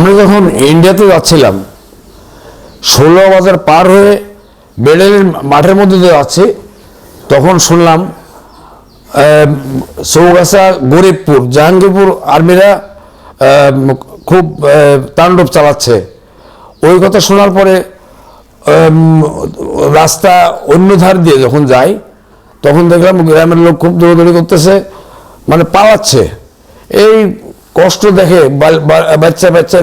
আমরা যখন ইন্ডিয়াতে যাচ্ছিলাম, ষোলো বাজার পার হয়ে বেডেলের মাঠের মধ্যে দিয়ে যাচ্ছি, তখন শুনলাম চৌগাছা গরিবপুর, জাহাঙ্গীরপুর আর্মিরা খুব তাণ্ডব চালাচ্ছে। ওই কথা শোনার পরে রাস্তা অন্য ধার দিয়ে যখন যাই, তখন দেখলাম গ্রামের লোক খুব দৌড়দৌড়ি করতেছে মানে পালাচ্ছে। এই কষ্ট দেখে বাচ্চা বাচ্চা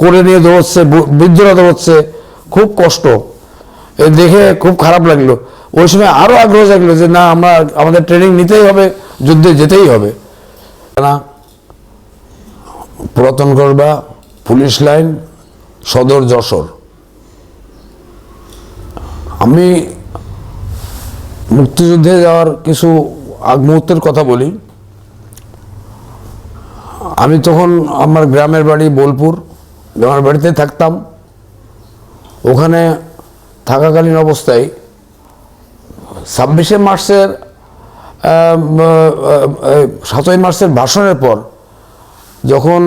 করে নিয়ে দৌড়চ্ছে বৃদ্ধরা দৌড়চ্ছে, খুব কষ্ট। দেখে খুব খারাপ লাগল। ওই সময় আরও আগ্রহ জাগলো যে না, আমরা আমাদের ট্রেনিং নিতেই হবে, যুদ্ধে যেতেই হবে। না, পুরাতন করবা পুলিশ লাইন, সদর যশোর। আমি মুক্তিযুদ্ধে যাওয়ার কিছু আগ মুহূর্তের কথা বলি। আমি তখন আমার গ্রামের বাড়ি বোলপুর, গ্রামের বাড়িতে থাকতাম। ওখানে থাকাকালীন অবস্থায় ছাব্বিশে মার্চের সাতই মার্চের ভাষণের পর যখন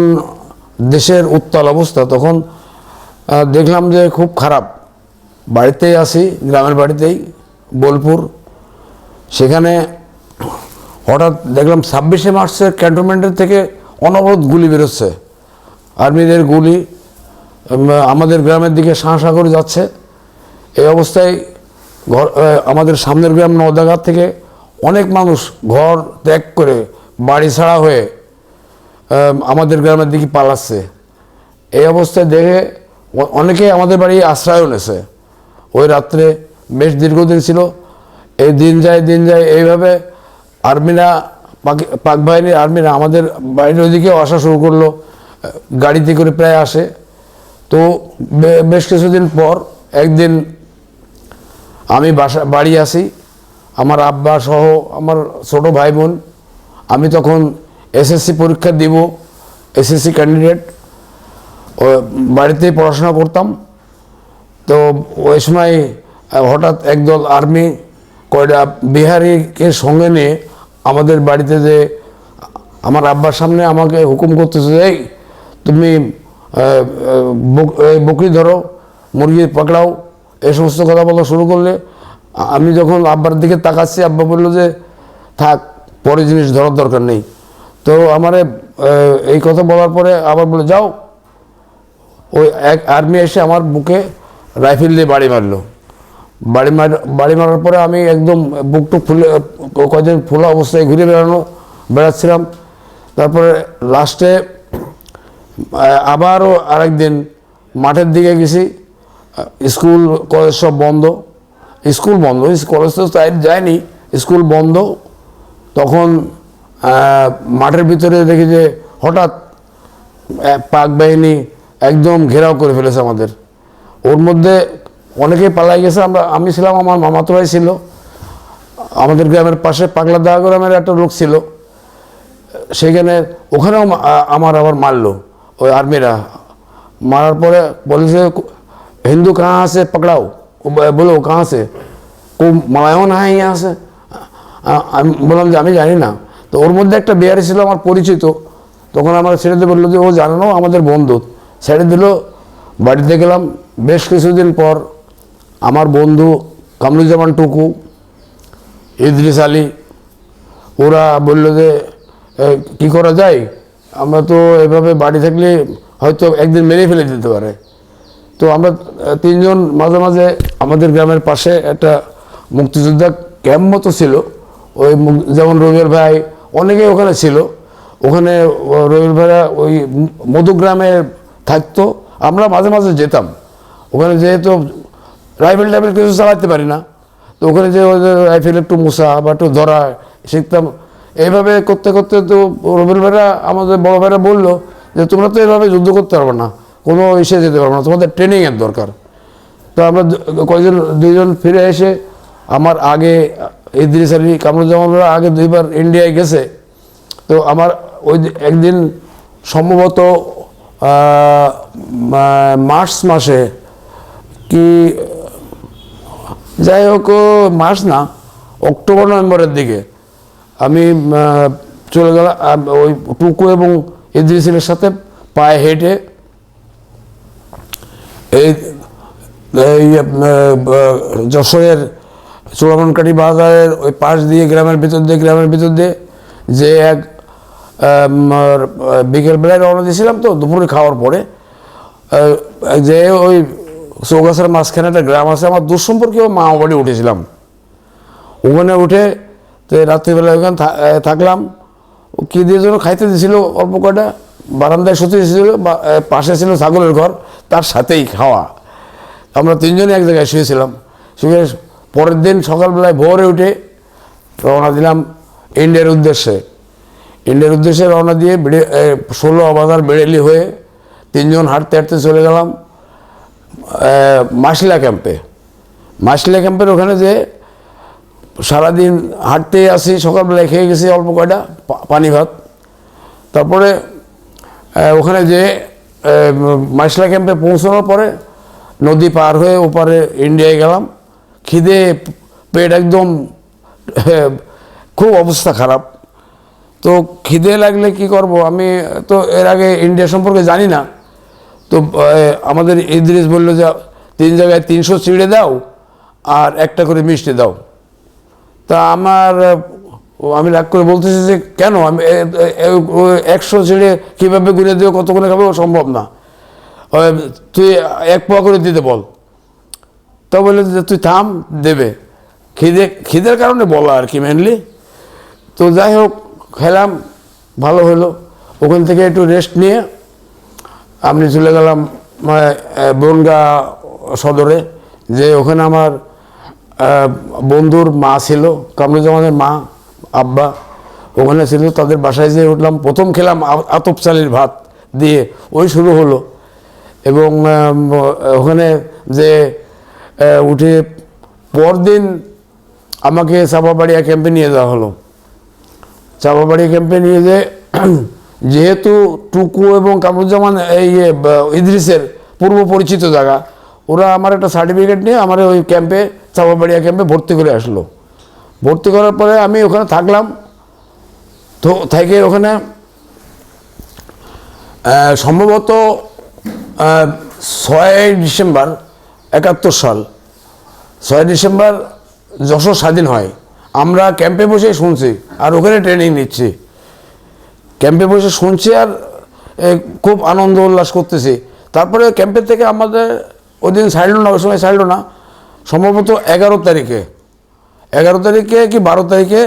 দেশের উত্তাল অবস্থা, তখন দেখলাম যে খুব খারাপ। বাড়িতেই আসি গ্রামের বাড়িতেই, বোলপুর। সেখানে হঠাৎ দেখলাম ছাব্বিশে মার্চের ক্যান্টনমেন্টের থেকে অনবরত গুলি বেরোচ্ছে। আর্মিদের গুলি আমাদের গ্রামের দিকে শাঁসা করে যাচ্ছে। এই অবস্থায় ঘর আমাদের সামনের গ্রাম নদাঘাট থেকে অনেক মানুষ ঘর ত্যাগ করে বাড়ি ছাড়া হয়ে আমাদের গ্রামের দিকে পালাচ্ছে। এই অবস্থায় দেখে অনেকেই আমাদের বাড়ি আশ্রয়ও নেছে ওই রাত্রে বেশ দীর্ঘদিন ছিল। এই দিন যায় দিন যায় এইভাবে আর্মিরা পাকি বাহিনীর আর্মিরা আমাদের বাড়ির ওইদিকেও আসা শুরু করল, গাড়িতে করে প্রায় আসে। তো বেশ কিছুদিন পর একদিন আমি বাসা বাড়ি আসি, আমার আব্বা সহ আমার ছোট ভাই বোন আমি তখন এসএসসি পরীক্ষা দিব, এসএসসি ক্যান্ডিডেট বাড়িতেই পড়াশোনা করতাম। তো ওই সময়, হঠাৎ একদল আর্মি কয়টা বিহারিকে সঙ্গে নিয়ে আমাদের বাড়িতে যে আমার আব্বার সামনে আমাকে হুকুম করতেছে এই, তুমি বকরি ধরো, মুরগি পাকড়াও, এই সমস্ত কথা বলা শুরু করলে আমি যখন আব্বার দিকে তাকাচ্ছি, আব্বা বলল যে, থাক পরে জিনিস ধরার দরকার নেই। তো আমার এই কথা বলার পরে আবার বলে, যাও। ওই এক আর্মি এসে আমার বুকে রাইফেল দিয়ে বাড়ি মারলো। বাড়ি মার, বাড়ি মারার পরে আমি একদম বুকটুক ফুলে, কদিন ফোলা অবস্থায় ঘুরে বেড়ানো, বেড়াচ্ছিলাম। তারপরে লাস্টে আবারও আরেকদিন মাঠের দিকে গেছি। স্কুল, কলেজ সব বন্ধ। স্কুল বন্ধ কলেজ তো তাই যায়নি, স্কুল বন্ধ। তখন মাঠের ভিতরে দেখি যে হঠাৎ পাক বাহিনী একদম ঘেরাও করে ফেলেছে আমাদের। ওর মধ্যে অনেকেই পালাই গেছে, আমরা, আমি ছিলাম, আমার মামাতো ভাই ছিল। আমাদের গ্রামের পাশে পাগলা দা গ্রামের একটা লোক ছিল। সেখানে ওখানেও আমার আবার মারলো, ওই আর্মিরা। মারার পরে বলেছে, হিন্দু কাহা আছে? পকড়াও। বলো কাহা আছে? কো, মালায়ও না ইয়া আছে। আমি বললাম যে, আমি জানি না। তো ওর মধ্যে একটা বিহারি ছিল আমার পরিচিত। তখন আমার ছেড়ে দিয়ে বলল যে, ও জানো, আমাদের বন্ধু। ছেড়ে দিল। বাড়িতে গেলাম, বেশ কিছুদিন পর আমার বন্ধু কামরুজ্জামান টুকু, ইদ্রিস আলী, ওরা বলল যে কি করা যায়? আমরা তো এভাবে বাড়ি থাকলে হয়তো একদিন মেরে ফেলে দিতে পারে। তো আমরা তিনজন মাঝে মাঝে আমাদের গ্রামের পাশে একটা মুক্তিযোদ্ধা ক্যাম্প মতো ছিল। ওই যেমন রবির ভাই, অনেকেই ওখানে ছিল। ওখানে রবির ভাইরা ওই মধুগ্রামে থাকতো। আমরা মাঝে মাঝে যেতাম। ওখানে যেহেতু রাইফেল টাইফেল কিছু চালাতে পারি না। তো ওখানে যে রাইফেল একটু মুসা বা একটু ধরা, শিখতাম। এইভাবে করতে করতে তো রবির ভাইরা আমাদের বড় ভাইরা বলল যে, তোমরা তো এইভাবে যুদ্ধ করতে পারবে না। কোনো ইসে যেতে পারবে না। তোমাদের ট্রেনিংয়ের দরকার। তো আমরা কয়েকজন, দুইজন ফিরে এসে আমার আগে ইদ্রিস আলী কামরুজ্জামানরা আগে দুইবার ইন্ডিয়ায় গেছে। তো আমার ওই একদিন সম্ভবত মার্চ মাসে কি যাই হোক মাস না, অক্টোবর, নভেম্বরের দিকে আমি চলে গেলাম ওই টুকু এবং ইদ্রিসের সাথে পায়ে হেঁটে এই যশোরের চূড়ামনকাঠি বাজারের ওই পাশ দিয়ে, গ্রামের ভিতর দিয়ে, গ্রামের ভিতর দিয়ে যে এক বিকেলবেলায় রওনা দিয়েছিলাম তো, দুপুরে খাওয়ার পরে যে ওই চৌগাছার মাঝখানে একটা গ্রাম আছে, আমার দুঃসম্পর্কীয় মা বাড়ি উঠেছিলাম। ওখানে উঠে তো রাত্রিবেলা ওখানে থাকলাম। কী দিয়ে যেন খাইতে দিয়েছিল অল্প কটা বারান্দায় শুতে দিয়েছিল পাশে ছিল ছাগলের ঘর, তার সাথেই খাওয়া। আমরা তিনজনই এক জায়গায় শুয়েছিলাম। শুয়ে পরের দিন সকালবেলায় ভোরে উঠে রওনা দিলাম ইন্ডিয়ার উদ্দেশ্যে। ইন্ডিয়ার উদ্দেশ্যে রওনা দিয়ে ষোলো বাজার বেড়েলি হয়ে তিনজন হাঁটতে হাঁটতে চলে গেলাম। মাসিলা ক্যাম্পে। মাসিলা ক্যাম্পের ওখানে যে সারাদিন হাঁটতে আসি, সকালবেলায় খেয়ে গেছি অল্প কয়টা পানি ভাত। তারপরে ওখানে যে মাইসলা ক্যাম্পে পৌঁছানোর পরে নদী পার হয়ে ওপারে ইন্ডিয়ায় গেলাম। খিদে, পেট একদম খুব অবস্থা খারাপ। তো খিদে লাগলে কি করব? আমি তো এর আগে ইন্ডিয়া সম্পর্কে জানি না। তো আমাদের ইদ্রিস বলল যে, তিন জায়গায় তিনশো চিড়ে দাও আর একটা করে মিষ্টি দাও। তা আমার, আমি রাগ করে বলতেছি যে, কেন? আমি একশো ছেড়ে কীভাবে গুনে দিও কতক্ষণে খাবে সম্ভব না। তুই এক পোয়া করে দিতে বল। তা বলে যে, তুই থাম, দেবে। খিদে, খিদের কারণে বলা আর কি মেনলি তো যাই হোক, খেলাম, ভালো হলো। ওখান থেকে একটু রেস্ট নিয়ে আমি চলে গেলাম মানে, বনগা সদরে যে ওখানে আমার বন্ধুর মা ছিল কামরুজ্জামানের মা আব্বা ওখানে ছিল তাদের বাসায় যেয়ে উঠলাম প্রথম খেলাম আতপ চালের ভাত দিয়ে ওই শুরু হলো। এবং ওখানে যে উঠে পরদিন আমাকে চাপাবাড়িয়া ক্যাম্পে নিয়ে যাওয়া হলো। চাপাবাড়ি ক্যাম্পে নিয়ে যে যেহেতু টুকু এবং কামরুজ্জামান এই ইদ্রিসের পূর্ব পরিচিত জায়গা, ওরা আমার একটা সার্টিফিকেট নিয়ে আমার ওই ক্যাম্পে চাপাবাড়িয়া ক্যাম্পে ভর্তি করে আসলো। ভর্তি করার পরে আমি ওখানে থাকলাম। তো থেকে ওখানে সম্ভবত ছয় ডিসেম্বর একাত্তর সাল। ছয় ডিসেম্বর যশোর স্বাধীন হয়। আমরা ক্যাম্পে বসে শুনছি আর ওখানে ট্রেনিং নিচ্ছি। ক্যাম্পে বসে শুনছি আর খুব আনন্দ উল্লাস করতেছি। তারপরে ক্যাম্পের থেকে আমাদের ওই দিন ছাড়লো না, ওই সময় ছাড়লো না, সম্ভবত এগারো তারিখে। এগারো তারিখে কি বারো তারিখে?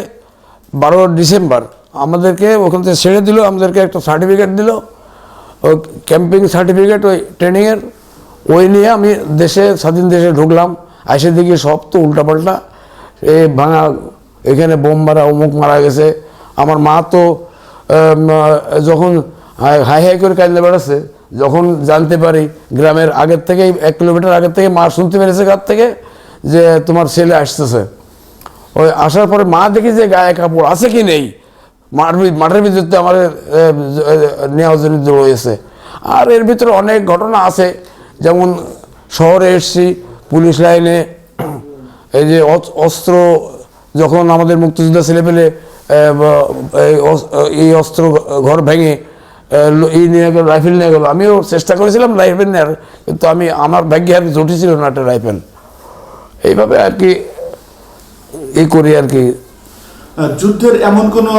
বারো ডিসেম্বর। আমাদেরকে ওখান থেকে ছেড়ে দিল, আমাদেরকে একটা সার্টিফিকেট দিল। ওই ক্যাম্পিং সার্টিফিকেট, ওই ট্রেনিংয়ের, ওই নিয়ে আমি দেশে, স্বাধীন দেশে ঢুকলাম। এসে দেখি সব তো উল্টাপাল্টা। এ ভাঙা, এখানে বোম মারা, অমুক মারা গেছে। আমার মা তো যখন হাই হাই করে কাঁদলে বেড়াচ্ছে, যখন জানতে পারি গ্রামের আগের থেকে এক কিলোমিটার আগের থেকে মা শুনতে পেরেছে কার থেকে, যে তোমার ছেলে আসতেছে। ওই আসার পরে মা দেখি যে গায়ে কাপড় আছে কি নেই মাঠ মাঠের ভিতরে আমার নেওয়া জনিত রয়েছে। আর এর ভিতরে অনেক ঘটনা আছে, যেমন শহরে এসছি, পুলিশ লাইনে, এই যে অস- অস্ত্র, যখন আমাদের মুক্তিযোদ্ধা ছেলে পেলে এই অস্ত্র ঘর ভেঙে এই নিয়ে গেল, রাইফেল নিয়ে গেল। আমিও চেষ্টা করেছিলাম রাইফেল নেওয়ার কিন্তু আমি, আমার ভাগ্যে আর জুটেছিল না একটা রাইফেল। এইভাবে আর কি এই করি আর কি। যুদ্ধের এমন কোনো